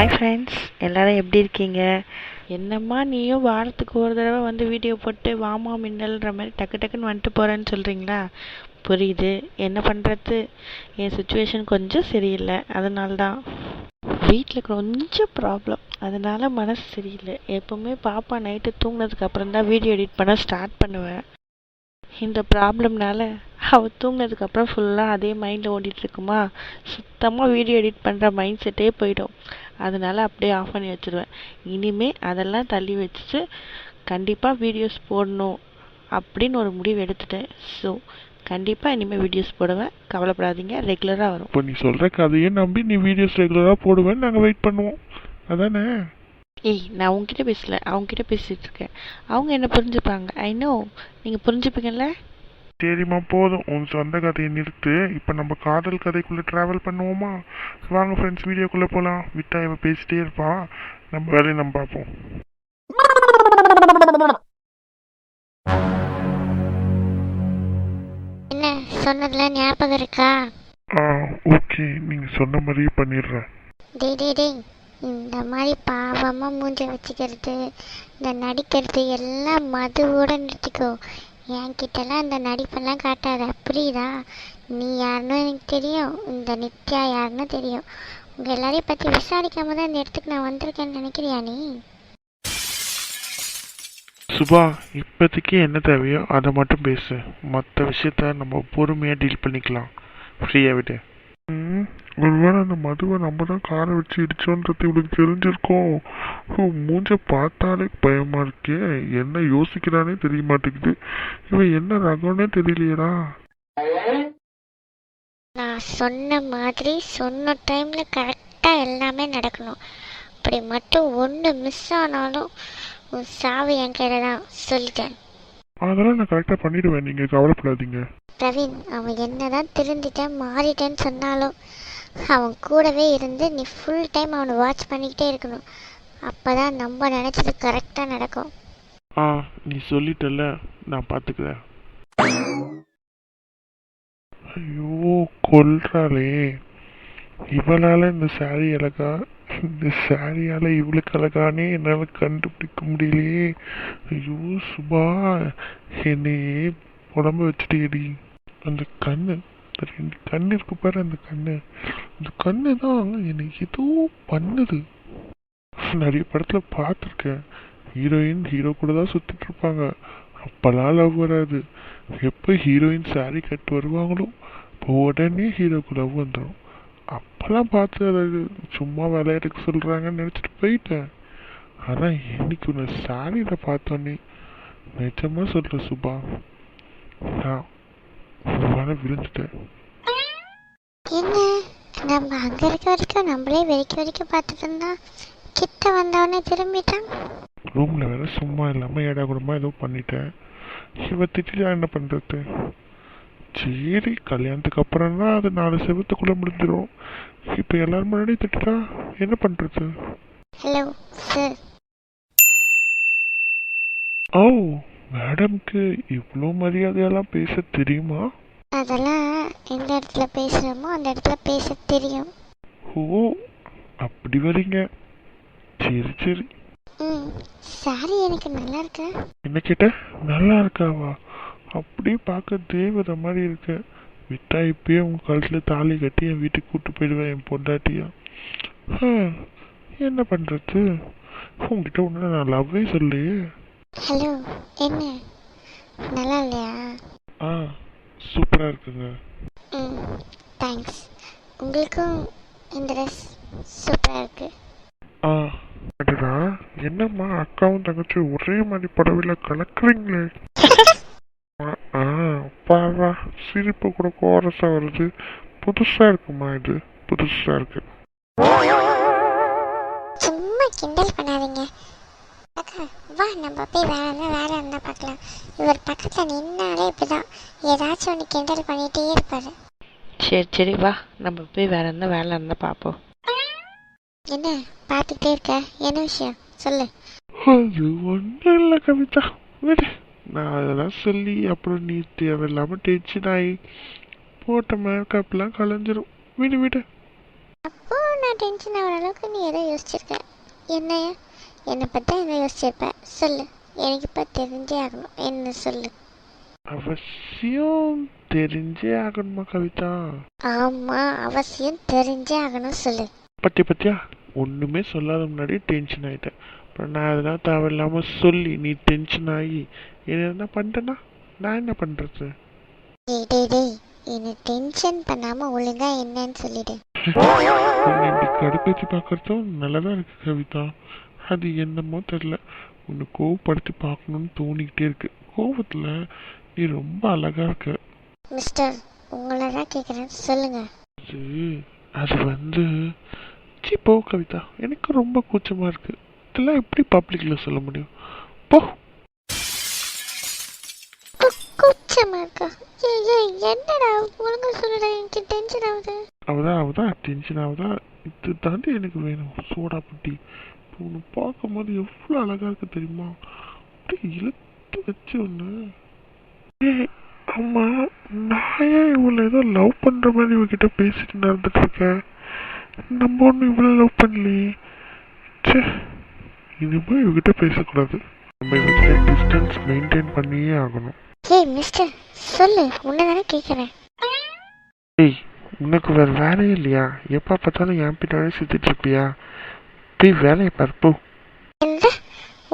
Hi friends எல்லோரும் எப்படி இருக்கீங்க? என்னம்மா நீயும் வாரத்துக்கு ஒரு தடவை வந்து வீடியோ போட்டு வாமா மின்னல்ன்ற மாதிரி டக்கு டக்குன்னு வந்துட்டு போகிறேன்னு சொல்கிறீங்களா புரியுது. என்ன பண்ணுறது என் சுச்சுவேஷன் கொஞ்சம் சரியில்லை. அதனால தான் வீட்டில் கொஞ்சம் ப்ராப்ளம் அதனால் மனசு சரியில்லை. எப்போவுமே பாப்பா நைட்டு தூங்கினதுக்கு அப்புறம் தான் வீடியோ எடிட் பண்ண ஸ்டார்ட் பண்ணுவேன். இந்த ப்ராப்ளம்னால அவள் தூங்கினதுக்கப்புறம் ஃபுல்லாக அதே மைண்டில் ஓடிட்டு இருக்குமா சுத்தமாக வீடியோ எடிட் பண்ணுற மைண்ட் செட்டே போயிடும். அதனால அப்படியே ஆஃப் பண்ணி வச்சிருவேன். இனிமே அதெல்லாம் தள்ளி வச்சுட்டு கண்டிப்பாக வீடியோஸ் போடணும் அப்படின்னு ஒரு முடிவு எடுத்துட்டேன். ஸோ கண்டிப்பாக இனிமேல் வீடியோஸ் போடுவேன். கவலைப்படாதீங்க ரெகுலராக வரும். இப்போ நீ சொல்கிற கதையை நம்பி நீ வீடியோஸ் ரெகுலராக போடுவேன்னு நாங்கள் வெயிட் பண்ணுவோம். அதானே? ஏய் நான் உங்ககிட்ட பேசல. அவங்ககிட்ட பேசிகிட்டு இருக்கேன். அவங்க என்ன புரிஞ்சுப்பாங்க? ஐ நோ நீங்கள் புரிஞ்சுப்பீங்கல்ல? சரிம்மா போதும். உன் சொந்த கதையை நிறுத்து. இப்போ நம்ம காதல் கதைக்குள்ளே ட்ராவல் பண்ணுவோமா? வாங்க ஃப்ரெண்ட்ஸ் வீடியோக்குள்ளே போகலாம் விட்டா இவ பேசிட்டே இருப்பா. நம்ம வேலையை நம்ம பார்ப்போம். என்ன சொன்னதுல ஞாபகம் இருக்கா? ஆ ஓகே நீங்கள் சொன்ன மாதிரியே பண்ணிடுறேன். டேய் டேய் டேய். இந்த மாதிரி பாவமாக மூஞ்ச வச்சுக்கிறது இந்த நடிக்கிறது எல்லாம் மதுவோட நிறுத்திக்கோ. என்கிட்டலாம் இந்த நடிப்பெல்லாம் காட்டாத. புரியுதா? நீ யாருன்னு எனக்கு தெரியும். இந்த நித்யா யாருன்னு தெரியும். உங்கள் எல்லாரையும் பற்றி விசாரிக்காம தான் இந்த இடத்துக்கு நான் வந்திருக்கேன்னு நினைக்கிறியா நீ? சுபா இப்போதைக்கு என்ன தேவையோ அதை மட்டும் பேசு. மற்ற விஷயத்த நம்ம பொறுமையாக டீல் பண்ணிக்கலாம். ஃப்ரீயாக விட்டு ம். ஒருவேளை அந்த மதுவை நம்ம தான் காரை வச்சு இடிச்சோன்றது இவளுக்கு தெரிஞ்சிருக்கோம். ஓ, மூஞ்ச பார்த்தாலே பயமா இருக்கே. என்ன யோசிக்கிறானே தெரிய மாட்டேங்குது. இவன் என்ன ரகம்னே தெரியலையேடா. நான் சொன்ன மாதிரி சொன்ன டைமில் கரெக்டாக எல்லாமே நடக்கணும். அப்படி மட்டும் ஒன்று மிஸ் ஆனாலும் உன் சாவு என் கையில் தான். சொல்லிட்டேன். அதெல்லாம் நான் கரெக்டாக பண்ணிடுவேன். நீங்கள் கவலைப்படாதீங்க. பிரவீன் அவன் என்னதான் திருந்திட்டேன் மாறிட்டேன்னு சொன்னாலும் அவன் கூடவே இருந்து நீ ஃபுல் டைம் அவனை வாட்ச் பண்ணிக்கிட்டே இருக்கணும். அப்போ தான் நம்ம நினச்சது கரெக்டாக நடக்கும். ஆ நீ சொல்லிட்டல நான் பார்த்துக்கிறேன் ஐயோ கொல்றாளே. இவளால் இந்த சாரி அழகா இந்த சாரியால் இவளுக்கு அழகானே என்னால் கண்டுபிடிக்க முடியலையே. ஐயோ சுபா என்னையே உடம்ப வச்சுட்டேடி அந்த கண்ணு ரெண்டு கண்ணு இருக்கு பாரு அந்த கண்ணு. அந்த கண்ணு தான் என்னை ஏதோ பண்ணுது. நிறைய படத்துல பார்த்துருக்கேன். ஹீரோயின் ஹீரோ கூட தான் சுத்திட்டு இருப்பாங்க. அப்பெல்லாம் லவ் வராது. எப்போ ஹீரோயின் சாரி கட்டு வருவாங்களோ இப்போ உடனே ஹீரோக்கு லவ் வந்துடும் அப்பெல்லாம் பார்த்து அதை சும்மா விளையாட்டுக்கு சொல்கிறாங்கன்னு நினச்சிட்டு போயிட்டேன். ஆனால் இன்னைக்கு உன்னை சாரியில் பார்த்தோன்னே நிஜமாக சொல்கிறேன் சுபா நான் உன் விழுந்துட்டேன் என்ன? நம்ம அங்கே இருக்க வரைக்கும் நம்மளே வெறிக்க வரைக்கும் பார்த்துட்டு இருந்தா கிட்ட வந்தவொடனே திரும்பிட்டான்? ரூமில் வேற சும்மா இல்லாமல் ஏடா கூடமா ஏதோ பண்ணிட்டேன். இவ திட்டிட்டா என்ன பண்ணுறது சரி கல்யாணத்துக்கு அப்புறம் தான் அது நாலு செவத்துக்குள்ளே முடிஞ்சிடும் இப்போ எல்லாரும் முன்னாடி திட்டுட்டா என்ன பண்ணுறது ஹலோ சார் ஓ மேடம்க்கு இவ்வளோ மரியாதையெல்லாம் பேச தெரியுமா? அதெல்லாம் எந்த இடத்துல பேசுகிறோமோ அந்த இடத்துல பேச தெரியும். ஓ அப்படி வரீங்க. சரி சரி. ம் சாரி எனக்கு நல்லா இருக்கு என்ன கேட்ட? நல்லா இருக்காவா அப்படியே பார்க்க தேவதை மாதிரி இருக்கு. விட்டா இப்பயே உங்க கழுத்துல தாலி கட்டி என் வீட்டுக்கு கூட்டு போயிடுவேன் என் பொண்டாட்டியா. என்ன பண்றது? உங்ககிட்ட ஒன்று நான் லவ்வே சொல்லையே ஹலோ என்ன? நல்லா இல்லையா? ஆ சூப்பரா இருக்குங்க. ம் தேங்க்ஸ் உங்களுக்கும் இந்த ட்ரெஸ் சூப்பராக இருக்கு. ஆ அடடா என்னம்மா அக்காவும் தங்கச்சியும் ஒரே மாதிரி புடவையில் கலக்குறீங்களே. ஆ, பாரா சிரிப்பு கூட கோரஸா வருது. புதுசா இருக்குமா இது? புதுசா இருக்கு. சும்மா கிண்டல் பண்ணாதீங்க. அக்கா வா நம்ம போய் வேற என்ன வேற என்ன பார்க்கலாம். இவர் பக்கத்தில் நின்னாலே இப்படிதான். ஏதாச்சும் ஒன்று கிண்டல் பண்ணிகிட்டே இருப்பாரு. சரி சரி வா. நம்ம போய் வேற என்ன வேலை இருந்தால் பார்ப்போம். என்ன பார்த்துக்கிட்டே இருக்க? என்ன விஷயம்? சொல்லு. அது ஒன்றும் இல்லை கவிதா. விடு. நான் அதெல்லாம் சொல்லி அப்புறம் நீ தேவையில்லாமல் டென்ஷன் ஆகி போட்ட மேக்கப்லாம் கலைஞ்சிரும். விடு விடு. அப்போ நான் நான் டென்ஷன் ஆகிற அளவுக்கு நீ எதோ யோசிச்சிருக்க? என்ன என்னை பற்றி எதை யோசிச்சிருப்ப? சொல்லு. எனக்கு இப்போ தெரிஞ்சே ஆகணும். என்ன சொல்லு? அவசியம் தெரிஞ்சே ஆகணுமா கவிதா? ஆமாம் அவசியம் தெரிஞ்சே ஆகணும் சொல்லு. பத்தி பத்தியா? ஒன்றுமே சொல்லாத முன்னாடி டென்ஷன் ஆகிட்டேன் அப்புறம் நான் அதெல்லாம் தேவையில்லாமல் சொல்லி நீ டென்ஷன் ஆகி என்ன என்ன பண்ணிட்டேன்னா நான் என்ன பண்ணுறது டேய் டேய் டேய். என்னை டென்ஷன் பண்ணாமல் ஒழுங்காக என்னன்னு சொல்லிடு. கடுப்பேற்றி பார்க்கறதும் நல்லதாக இருக்கு கவிதா. அது என்னமோ தெரில உன்னை கோவப்படுத்தி பார்க்கணும்னு தோணிக்கிட்டே இருக்கு. கோவத்தில் நீ ரொம்ப அழகா இருக்க. மிஸ்டர் உங்களை தான் கேட்குறேன் சொல்லுங்கள் அது அது வந்து சி போ கவிதா. எனக்கு ரொம்ப கூச்சமாக இருக்கு. இதெல்லாம் எப்படி பப்ளிக்கில் சொல்ல முடியும்? போ. கூச்சமாக இருக்கா? ஏய் ஏய் என்னடா? ஒழுங்கா சொல்லுடா. எனக்கு டென்ஷன் ஆகுது. அவதான் அவதான். டென்ஷன் ஆகுதா? இது தாண்டி எனக்கு வேணும். சோடா புட்டி. இப்போ உன்னை பார்க்கும்போது எவ்வளோ அழகா இருக்கு தெரியுமா? அப்படியே இழுத்து வச்சு ஒன்று அம்மா நான் ஏன் இவ்வளோ ஏதோ லவ் பண்ணுற மாதிரி இவகிட்ட பேசிட்டு நடந்துட்டு இருக்கேன்? நம்ம ஒன்றும் இவ்வளோ லவ் பண்ணலையே. ச்சே இனிமே இவகிட்ட பேசக்கூடாது. நம்ம இவகிட்ட டிஸ்டன்ஸ் மெயின்டைன் பண்ணியே ஆகணும். ஏய் மிஸ்டர் சொல்லு உன்னை தானே கேட்குறேன் ஏய் உனக்கு வேற வேலையே இல்லையா? எப்போ பார்த்தாலும் என் பின்னாடி சுத்திட்டு இருப்பியா? போய் வேலையை பாரு போ எந்த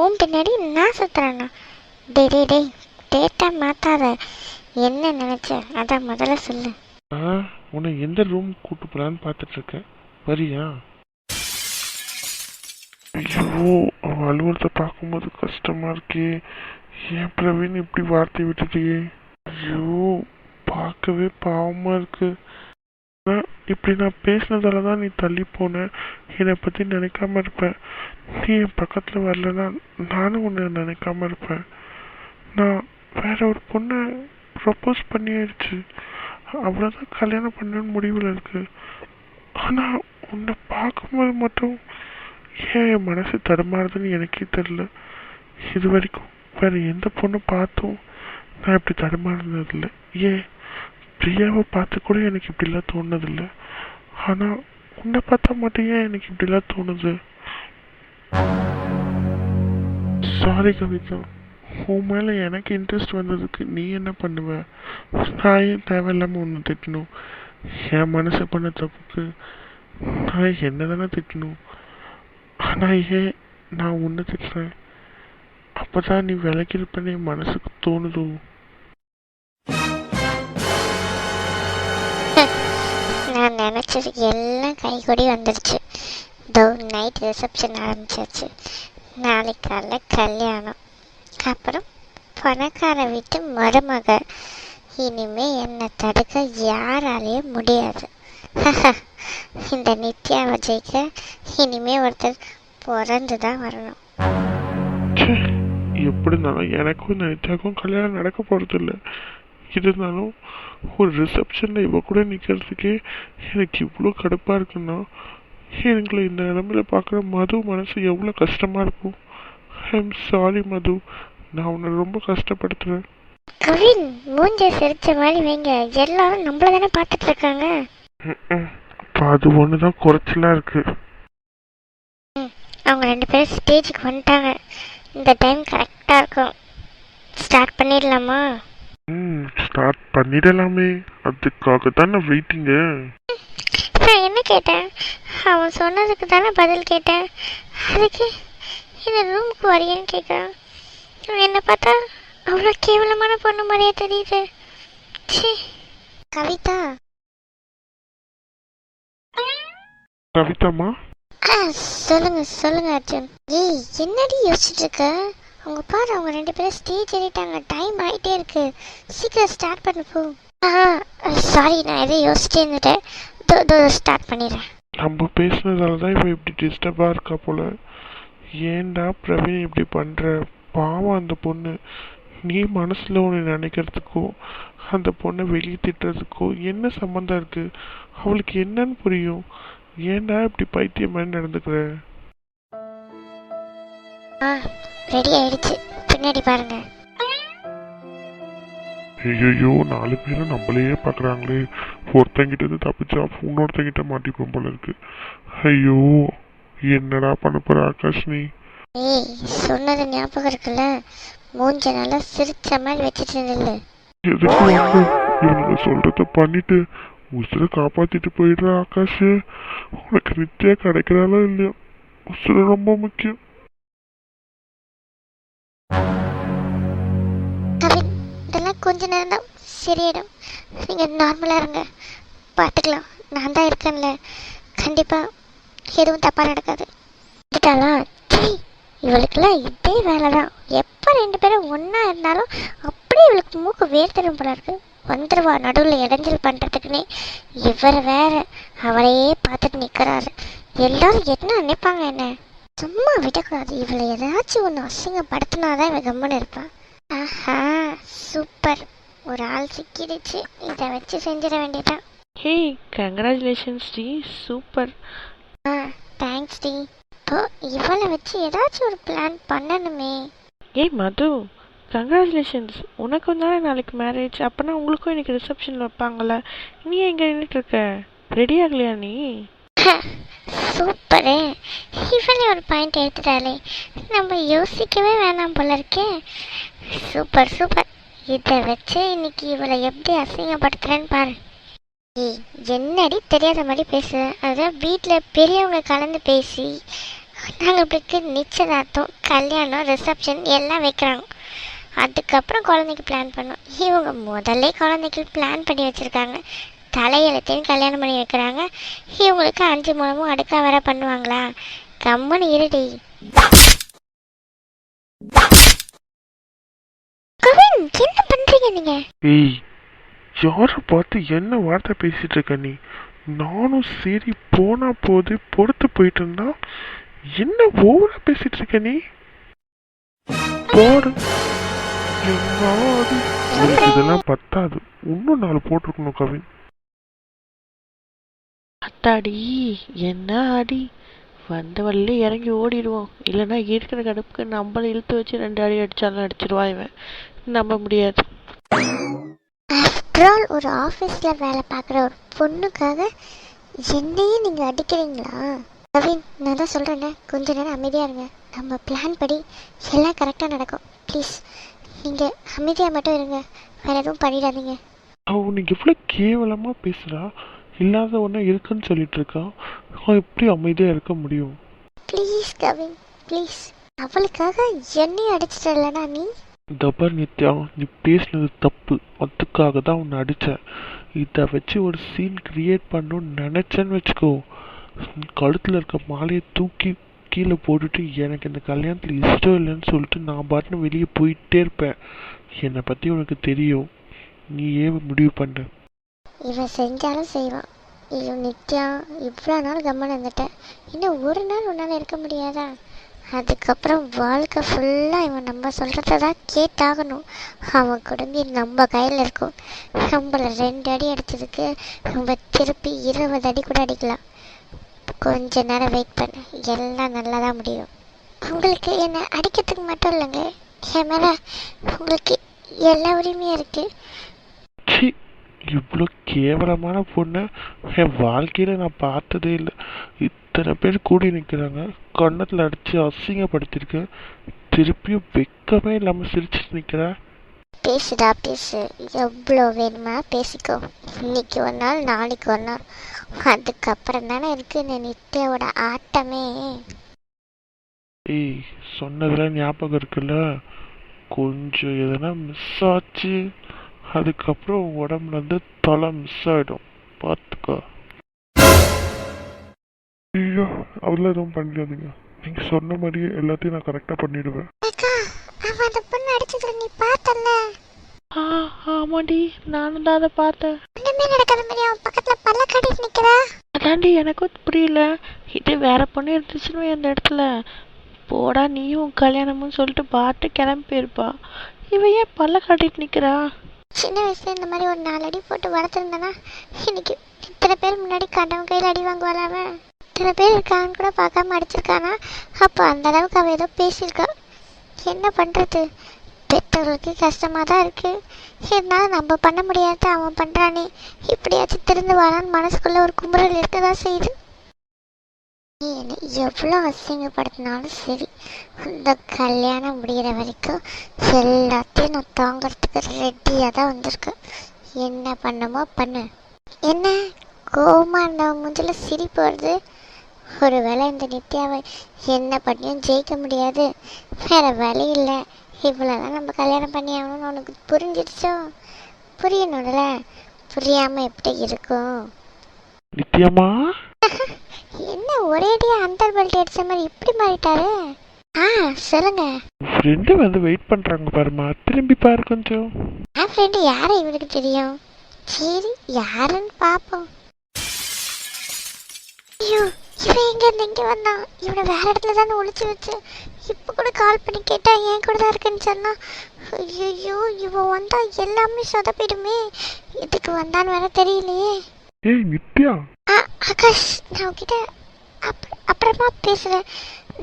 உன் பின்னாடி நான் சுத்துறேன்னா டேய் டேய் டேய் டேட்டா மாத்தாத. என்ன நினைச்ச? அதான் முதல்ல சொல்லு. ஆ உன்னை எந்த ரூம் கூட்டு பார்த்துட்டு இருக்கேன் வரியா? ஐயோ அவ அலுவலத்தை பார்க்கும்போது கஷ்டமா இருக்கே. ஏன் பிரவீன் இப்படி வார்த்தை விட்டுட்டியே ஐயோ பார்க்கவே பாவமா இருக்கு. இப்படி நான் பேசினதால தான் நீ தள்ளி போன. என்னை பற்றி நினைக்காம இருப்பேன் நீ என் பக்கத்தில் வரலன்னா நானும் உன்னை நினைக்காம இருப்பேன். நான் வேற ஒரு பொண்ணை ப்ரப்போஸ் பண்ணியாயிடுச்சு அவ்வளோதான் கல்யாணம் பண்ணணும்னு முடிவில் இருக்கு. ஆனால் உன்னை பார்க்கும்போது மட்டும் ஏன் என் மனசு தடுமாறுதுன்னு எனக்கே தெரில இது வரைக்கும் வேறு எந்த பொண்ணை பார்த்தும் நான் இப்படி தடுமாறுனதில்லை. ஏன்? பிரியாவை பார்த்து கூட எனக்கு இப்படிலாம் தோணுதில்ல ஆனால் உன்னை பார்த்தா மட்டும் ஏன் எனக்கு இப்படிலாம் தோணுது? சாரி கவிதா. உன் மேலே எனக்கு இன்ட்ரெஸ்ட் வந்ததுக்கு நீ என்ன பண்ணுவ? நான் ஏன் தேவையில்லாமல் ஒன்று திட்டணும்? என் மனசு பண்ண தப்புக்கு நான் என்ன தானே திட்டணும்? ஆனால் ஏன் நான் ஒன்று திட்டுறேன்? அப்போ தான் நீ விளக்கிருப்பேன்னு என் மனசுக்கு தோணுதோ? நான் நினச்சது எல்லாம் கைகூடி வந்துடுச்சு தோ நைட் ரிசப்ஷன் ஆரம்பிச்சாச்சு. நாளைக்கு காலைல கல்யாணம். அப்புறம் பணக்கார வீட்டு மருமக. இனிமே என்னை தடுக்க யாராலேயும் முடியாது. இந்த நித்யா விஜய்க்க இனிமே ஒருத்தர் பிறந்து தான் வரணும். எப்படி இருந்தாலும் எனக்கும் நித்யாக்கும் கல்யாணம் நடக்க போகிறது இல்லை இருந்தாலும் ஒரு ரிசப்ஷனில் இவ கூட நிற்கிறதுக்கே எனக்கு இவ்வளோ கடுப்பாக இருக்குன்னா எங்களை இந்த நிலமையில பார்க்குற மது மனசு எவ்வளோ கஷ்டமாக இருக்கும். I am sorry Madhu. நான் உன்னை ரொம்ப கஷ்டப்படுத்துகிறேன் கவின் மூஞ்ச சிரிச்ச மாதிரி வைங்க. எல்லாரும் நம்மள தானே பார்த்துட்டு இருக்காங்க. அப்போ அது ஒன்று தான் குறைச்சலாக இருக்குது அவங்க ரெண்டு பேரும் ஸ்டேஜுக்கு வந்துட்டாங்க. இந்த டைம் கரெக்டாக இருக்கும். ஸ்டார்ட் பண்ணிடலாமா? ம் ஸ்டார்ட் பண்ணிடலாமே. அதுக்காக தானே வெயிட்டிங்கு நான் என்ன கேட்டேன்? அவன் சொன்னதுக்கு தானே பதில் கேட்டேன். அதுக்கு இந்த ரூமுக்கு வரையன்னு கேட்குறான் என்னை பார்த்தா அவ்வளோ கேவலமான பொண்ணு மாதிரியே தெரியுது. ச்சீ. கவிதா. கவிதாம்மா? ஆ சொல்லுங்க சொல்லுங்க அர்ஜுன். ஏய் என்னடி யோசிச்சுட்டு இருக்க? அவங்க பாரு அவங்க ரெண்டு பேரும் ஸ்டேஜ் ஏறிட்டாங்க. டைம் ஆயிட்டே இருக்கு. சீக்கிரம் ஸ்டார்ட் பண்ணு போ. சாரி நான் எதை யோசிச்சே இருந்துட்டேன். தோ தோ ஸ்டார்ட் பண்ணிடுறேன். நம்ம பேசுனதால தான் இப்போ இப்படி டிஸ்டர்பாக இருக்கா போல. ஏன்டா பிரவீன் இப்படி பண்ணுற பாவம் அந்த பொண்ணு. நீ மனசில் ஒன்று நினைக்கிறதுக்கோ அந்த பொண்ணை வெளியே திட்டுறதுக்கோ என்ன சம்மந்தம் இருக்குது அவளுக்கு என்னன்னு புரியும். ஏன்டா இப்படி பைத்தியம் மாதிரி நடந்துக்கிற? ஆ ரெடி ஆயிடுச்சு. பின்னாடி பாருங்க. ஐயோ நாலு பேரும் நம்மளையே பார்க்குறாங்களே. ஒருத்தங்கிட்ட இருந்து தப்பிச்சா இன்னொருத்தங்கிட்ட மாட்டிப்போம் போல இருக்கு. ஐயோ என்னடா பண்ண போற ஆகாஷ் நீ? ஏய் சொன்னது ஞாபகம் இருக்குல்ல? மூஞ்ச நல்லா சிரிச்ச மாதிரி வச்சுட்டு நில்லு. எதுக்கு வந்து இவனுங்க சொல்றத பண்ணிட்டு உசுரை காப்பாத்திட்டு போயிடுற ஆகாஷ்? உனக்கு நித்தியா கிடைக்கிறாளோ இல்லையோ? உசுறு ரொம்ப முக்கியம். கவின் இதெல்லாம் கொஞ்ச நேரம் தான் சரியாயிடும். நீங்கள் நார்மலாக இருங்க. பார்த்துக்கலாம் நான் தான் இருக்கேன்ல. கண்டிப்பாக எதுவும் தப்பாக நடக்காது. விட்டுட்டாளா இவளுக்கெல்லாம் இதே வேலை தான் எப்போ ரெண்டு பேரும் ஒன்றா இருந்தாலும் அப்படியே இவளுக்கு மூக்கு வேர்த்தரும் போல இருக்கு. வந்துருவா. நடுவில் இடைஞ்சல் பண்ணுறதுக்குன்னே இவர் வேற. அவளையே பார்த்துட்டு நிற்கிறாரு எல்லாரும் என்ன நினைப்பாங்க என்ன? சும்மா விடக்கூடாது. இவளை ஏதாச்சும் ஒன்று அசிங்கப்படுத்தினாதான் இவ கம்மன்னு இருப்பான் ஆஹா சூப்பர். ஒரு ஆள் சிக்கிடுச்சு. இதை வச்சு செஞ்சிட வேண்டியதான் ஹே கங்க்ராச்சுலேஷன்ஸ் டி. சூப்பர். ஆ தேங்க்ஸ் டி. இப்போ இவளை வச்சு ஏதாச்சும் ஒரு பிளான் பண்ணணுமே. ஏய் மது கங்க்ராச்சுலேஷன்ஸ் உனக்கும் தானே நாளைக்கு மேரேஜ் அப்போனா உங்களுக்கும் இன்னைக்கு ரிசப்ஷன் வைப்பாங்கல்ல. நீ எங்கே நின்றுட்டு இருக்க? ரெடி ஆகலையா நீ? சூப்பரு. இவளே ஒரு பாயிண்ட் எடுத்துட்டாலே நம்ம யோசிக்கவே வேணாம் போல இருக்கே. Super super. இதை வச்சு இன்னைக்கு இவளை எப்படி அசிங்கப்படுத்துறேன்னு பாரு. ஏய் என்னடி தெரியாத மாதிரி பேசுற? அதான் வீட்டில் பெரியவங்க கலந்து பேசி நாங்கள் இப்படி நிச்சயதார்த்தம் கல்யாணம் ரிசப்ஷன் எல்லாம் வைக்கிறாங்க. அதுக்கப்புறம் குழந்தைக்கு பிளான் பண்ணோம். இவங்க முதல்ல குழந்தைக்கு பிளான் பண்ணி வச்சுருக்காங்க. தலையெழுத்தையும் கல்யாணம் பண்ணி வைக்கிறாங்க. இவங்களுக்கு அஞ்சு மூலமும் அடுக்கா வேற பண்ணுவாங்களா? கம்மனு இருடி. கவின் என்ன பண்றீங்க நீங்க? ஏய் யாரை பார்த்து என்ன வார்த்தை பேசிட்டு இருக்க நீ? நானும் சரி போனா போது பொறுத்து போயிட்டு இருந்தா என்ன ஓவரா பேசிட்டு இருக்க நீ? போடு இதெல்லாம் பத்தாது. இன்னும் நாலு போட்டிருக்கணும் கவின். அத்தாடி என்ன அடி வந்த வழியில இறங்கி ஓடிடுவோம் இல்லைன்னா இருக்கிற கடுப்புக்கு நம்மளை இழுத்து வச்சு ரெண்டு அடி அடிச்சாலும் அடிச்சிருவான் இவன். நம்ப முடியாது. ஆஃப்டர் ஆல் ஒரு ஆஃபீஸில் வேலை பார்க்குற ஒரு பொண்ணுக்காக என்னையே நீங்கள் அடிக்கிறீங்களா? கவின் நான் தான் சொல்கிறேன்ல கொஞ்ச நேரம் அமைதியாக இருங்க. நம்ம பிளான் படி எல்லாம் கரெக்டாக நடக்கும். ப்ளீஸ் நீங்கள் அமைதியாக மட்டும் இருங்க. வேறு எதுவும் பண்ணிடாதீங்க. அவன் எவ்வளவு கேவலமா பேசுறா? இல்லாத ஒண்ணு இருக்குன்னு சொல்லிட்டு இருக்கா அவன் எப்படி அமைதியா இருக்க முடியும்? ப்ளீஸ் கவின் ப்ளீஸ் அவளுக்காக என்னையும் அடிச்சிட்டலனா நீ தபர் நித்யா நீ பேசினது தப்பு. அதுக்காக தான் உன்னை அடித்தேன் இதை வச்சு ஒரு சீன் கிரியேட் பண்ணணும்னு நினச்சேன்னு வச்சுக்கோ. கழுத்தில் இருக்க மாலையை தூக்கி கீழே போட்டுட்டு எனக்கு இந்த கல்யாணத்தில் இஷ்டம் இல்லைன்னு சொல்லிட்டு நான் பாட்டுன்னு வெளியே போயிட்டே இருப்பேன். என்னை பற்றி உனக்கு தெரியும். நீ ஏன் முடிவு பண்ண. இவன் செஞ்சாலும் செய்வான். ஐயோ நித்யா இவ்வளோ நாள் கம்மன் இருந்துட்டேன். இன்னும் ஒரு நாள் உன்னால் இருக்க முடியாதா? அதுக்கப்புறம் வாழ்க்கை ஃபுல்லாக இவன் நம்ம சொல்கிறத தான் கேட்டாகணும். அவன் குடும்பி நம்ம கையில் இருக்கும். நம்மளை ரெண்டு அடி அடிச்சதுக்கு நம்ம திருப்பி இருபது அடி கூட அடிக்கலாம். கொஞ்ச நேரம் வெயிட் பண்ணு. எல்லாம் நல்லா தான் முடியும். உங்களுக்கு என்னை அடிக்கிறதுக்கு மட்டும் இல்லைங்க. என் மேலே உங்களுக்கு எல்லா உரிமையும் இருக்குது இவ்வளோ கேவலமான பொண்ணை என் வாழ்க்கையில் நான் பார்த்ததே இல்லை. இத்தனை பேர் கூடி நிற்கிறாங்க கன்னத்தில் அடித்து அசிங்கப்படுத்தியிருக்கேன் திருப்பியும் வெக்கமே இல்லாமல் சிரிச்சிட்டு நிற்கிறா பேசுடா பேசு. எவ்வளோ வேணுமா பேசிக்கோ. இன்னைக்கு ஒரு நாள் நாளைக்கு ஒரு நாள். அதுக்கப்புறம் தானே இருக்கு இந்த நித்யாவோட ஆட்டமே. ஏய் சொன்னதெல்லாம் ஞாபகம் இருக்குல்ல? கொஞ்சம் எதனா மிஸ் ஆச்சு. அதுக்கப்புறம் உன் உடம்புல இருந்து தலை மிஸ் ஆகிடும் பார்த்துக்கோ. ஐயோ அதெல்லாம் எதுவும் பண்ணிடாதீங்க. நீங்கள் சொன்ன மாதிரியே எல்லாத்தையும் நான் கரெக்டாக பண்ணிடுவேன். அக்கா அவன் அந்த பொண்ணு அடிச்சதுல நீ பார்த்தல ஆ ஆமாடி நானும் தான் அதை பார்த்தேன். ஒண்ணுமே நடக்காத மாதிரி அவன் பக்கத்துல பல்ல கட்டிட்டு நிக்கிறா? அதாண்டி எனக்கும் புரியல. இது வேற பொண்ணு இருந்துச்சுன்னு அந்த இடத்துல. போடா நீயும் கல்யாணமும் சொல்லிட்டு பாட்டு கிளம்பி போயிருப்பா. இவ ஏன் பல்ல காட்டிட்டு நிக்கிறா? சின்ன வயசுல இந்த மாதிரி ஒரு நாலு அடி போட்டு வளர்த்துருந்தனா இன்னைக்கு இத்தனை பேர் முன்னாடி கண்டவன் கையில் அடி வாங்குவாள் அவன் இத்தனை பேர் இருக்கான்னு கூட பார்க்காம அடிச்சிருக்கானா? அப்போ அந்த அளவுக்கு அவள் ஏதோ பேசியிருக்கா. என்ன பண்ணுறது பெற்றோர்களுக்கு கஷ்டமாக தான் இருக்குது இருந்தாலும் நம்ம பண்ண முடியாத அவன் பண்ணுறானே இப்படியாச்சும் திருந்து வரான்னு மனசுக்குள்ளே ஒரு குமுறல் இருக்க தான் செய்யுது. நீ என்னை எவ்வளோ அசிங்கப்படுத்தினாலும் சரி இந்த கல்யாணம் முடிகிற வரைக்கும் எல்லாத்தையும் நான் தாங்கிறதுக்கு ரெடியாக தான் வந்திருக்கேன். என்ன பண்ணுமோ பண்ணு. என்ன? கோவமா இருந்த சிரி சிரிப்பு வருது? ஒருவேளை இந்த நித்யாவை என்ன பண்ணியும் ஜெயிக்க முடியாது. வேறு வழி இல்லை. இவ்வளோதான் நம்ம கல்யாணம் பண்ணி ஆகணும்னு உனக்கு புரிஞ்சிடுச்சோ புரியணும்ல. புரியாமல் எப்படி இருக்கும்? நித்யமா என்ன ஒரேடியாக அந்தர் பெல்ட் அடிச்ச மாதிரி இப்படி மாறிட்டாரு? ஆ சொல்லுங்க. ஃப்ரெண்டு வந்து வெயிட் பண்ணுறாங்க பாருமா திரும்பி பாரு கொஞ்சம். என் ஃப்ரெண்டு யாரை இவனுக்கு தெரியும்? சரி யாருன்னு பார்ப்போம் ஐயோ இவன் எங்க இருந்து இங்க வந்தான்? இவனை வேற இடத்துல தானே ஒளிச்சு வச்சு இப்போ கூட கால் பண்ணி கேட்டா என் கூட தான் இருக்குன்னு சொன்னா ஐயோ இவன் வந்தா எல்லாமே சொதப்பிடுமே. இதுக்கு வந்தான்னு வேற தெரியலையே. ஏய் நித்யா. ஆ ஆகாஷ் நான் அப் அப்புறமா பேசுறேன்.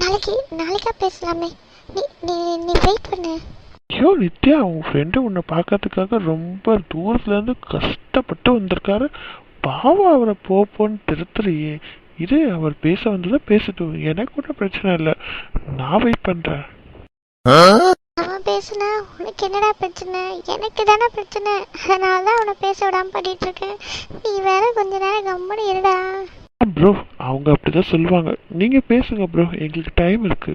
நாளைக்கு நாளைக்கா பேசலாமே. நீ நீ நீ வெயிட் பண்ணு. ஐயோ நித்யா உன் ஃப்ரெண்டு உன்னை பார்க்கறதுக்காக ரொம்ப தூரத்துலேருந்து கஷ்டப்பட்டு வந்திருக்காரு. பாவம் அவரை போ போன்னு திருத்துறியே இது அவர் பேச வந்ததை பேசட்டும் எனக்கு கூட பிரச்சனை இல்லை. நான் வெயிட் பண்ணுறேன் அவன் பேசுனா உனக்கு என்னடா பிரச்சனை? எனக்கு தானே பிரச்சனை. அதனால தான் அவனை பேச விடாம பண்ணிட்டு இருக்கேன் நீ வேற கொஞ்ச நேரம் கம்முன்னு இருடா. ப்ரோ அவங்க அப்படிதான் சொல்லுவாங்க. நீங்கள் பேசுங்க ப்ரோ எங்களுக்கு டைம் இருக்கு.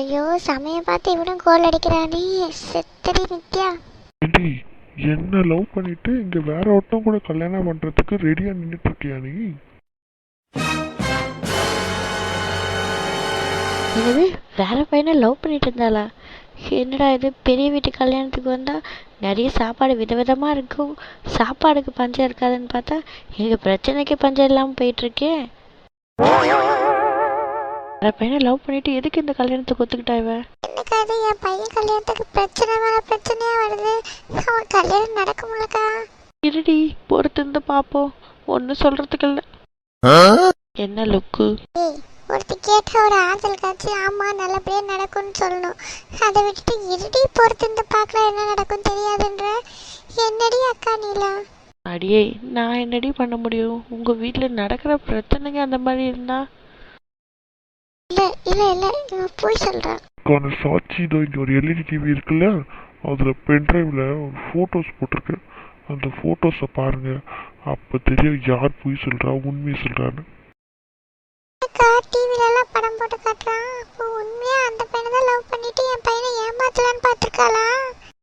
ஐயோ சமயம் பார்த்து இவனும் கோல் அடிக்கிறானே. செத்தடி நித்யா. ஏண்டி என்ன லவ் பண்ணிட்டு இங்க வேற ஒருத்தன் கூட கல்யாணம் பண்றதுக்கு ரெடியா நின்னுட்டு இருக்கியா நீ? என்னது வேற பையனை லவ் பண்ணிட்டு இருந்தாளா? என்னடா இது? பெரிய வீட்டு கல்யாணத்துக்கு வந்தா நிறைய சாப்பாடு விதவிதமா இருக்கும். சாப்பாடுக்கு பஞ்சம் இருக்காதுன்னு பார்த்தா எங்க பிரச்சனைக்கு பஞ்சம் இல்லாம போயிட்டு இருக்கே வேற பையனை லவ் பண்ணிட்டு எதுக்கு இந்த கல்யாணத்துக்கு ஒத்துக்கிட்டா இவ? எனக்கு அது என் பையன் கல்யாணத்துக்கு பிரச்சனை மேல பிரச்சனையா வருது. அவன் கல்யாணம் நடக்கும்லக்கா இருடி பொறுத்து இருந்து பாப்போம் ஒன்னும் சொல்றதுக்கு இல்ல. என்ன லுக்கு? ஏய் ஒருத்தி கேட்ட ஒரு ஆறுதலுக்காச்சு ஆமா நல்லபடியா நடக்கும்னு சொல்லணும். அதை விட்டுட்டு இருடி பொறுத்து இந்த பார்க்கலாம் என்ன நடக்கும் தெரியாதுன்ற. என்னடி அக்கா நீலா? அடியே நான் என்னடி பண்ண முடியும்? உங்க வீட்ல நடக்கிற பிரச்சனைங்க அந்த மாதிரி இருந்தா? இல்ல இல்ல இல்ல இவன் போய் சொல்றான் அதுக்கான சாட்சி இதோ இங்க ஒரு எல்இடி டிவி இருக்குல்ல? அதுல பென்ட்ரைவ்ல ஒரு போட்டோஸ் போட்டிருக்கு அந்த போட்டோஸை பாருங்க. அப்ப தெரியும் யார் பொய் சொல்றா உண்மை சொல்றான்னு. அக்கா டிவில எல்லாம் படம் போட்டு காட்டுறான். அப்போ உண்மையா அந்த பையனை தான் லவ் பண்ணிட்டு என் பையனை ஏமாத்தலான்னு பார்த்துருக்காளா?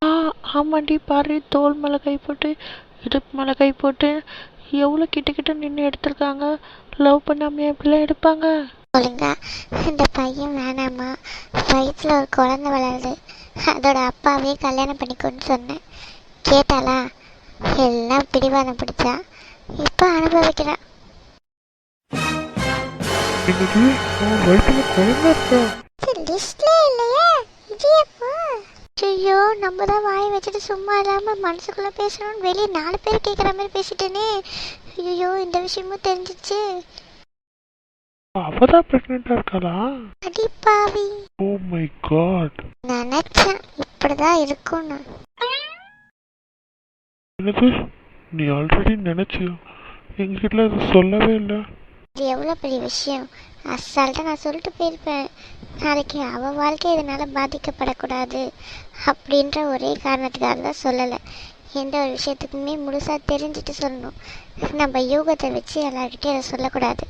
ஆ ஆமாண்டி பாரு தோல் மேல கை போட்டு இடுப்பு மேல கை போட்டு எவ்வளோ கிட்ட கிட்ட நின்று எடுத்திருக்காங்க. லவ் பண்ணாமையா இப்படிலாம் எடுப்பாங்க. ஒழுங்கா இந்த பையன் வேணாமா? வயிற்றுல ஒரு குழந்தை வளருது. அதோட அப்பாவே கல்யாணம் பண்ணிக்கோன்னு சொன்னேன். கேட்டாளா? எல்லாம் பிடிவாதம் பிடிச்சா. இப்போ அனுபவிக்கிறான். என்னது? அவன் வயிற்றுல குழந்தை இருக்கா? லிஸ்ட்ல இல்லையா. இது எப்போ ஐயோ நம்ம தான் வாய் வச்சுட்டு சும்மா இல்லாம மனசுக்குள்ள பேசணும்னு வெளியே நாலு பேர் கேட்குற மாதிரி பேசிட்டேனே. ஐயோ இந்த விஷயமும் தெரிஞ்சிச்சு. அவதான் பிரெக்னெண்டா இருக்காளா? அடி பாவி. ஓ மை காட் நினைச்சேன் இப்படிதான் இருக்கும்னு. என்னது? நீ ஆல்ரெடி நினைச்சியோ? எங்ககிட்ட அது சொல்லவே இல்லை. இது எவ்வளோ பெரிய விஷயம்? அசால்ட்டாக நான் சொல்லிட்டு போயிருப்பேன். நாளைக்கு அவள் வாழ்க்கை இதனால் பாதிக்கப்படக்கூடாது அப்படின்ற ஒரே காரணத்துக்காக தான் சொல்லலை. எந்த ஒரு விஷயத்துக்குமே முழுசாக தெரிஞ்சுட்டு சொல்லணும். நம்ம யூகத்தை வச்சு எல்லார்கிட்டையும் அதை சொல்லக்கூடாது.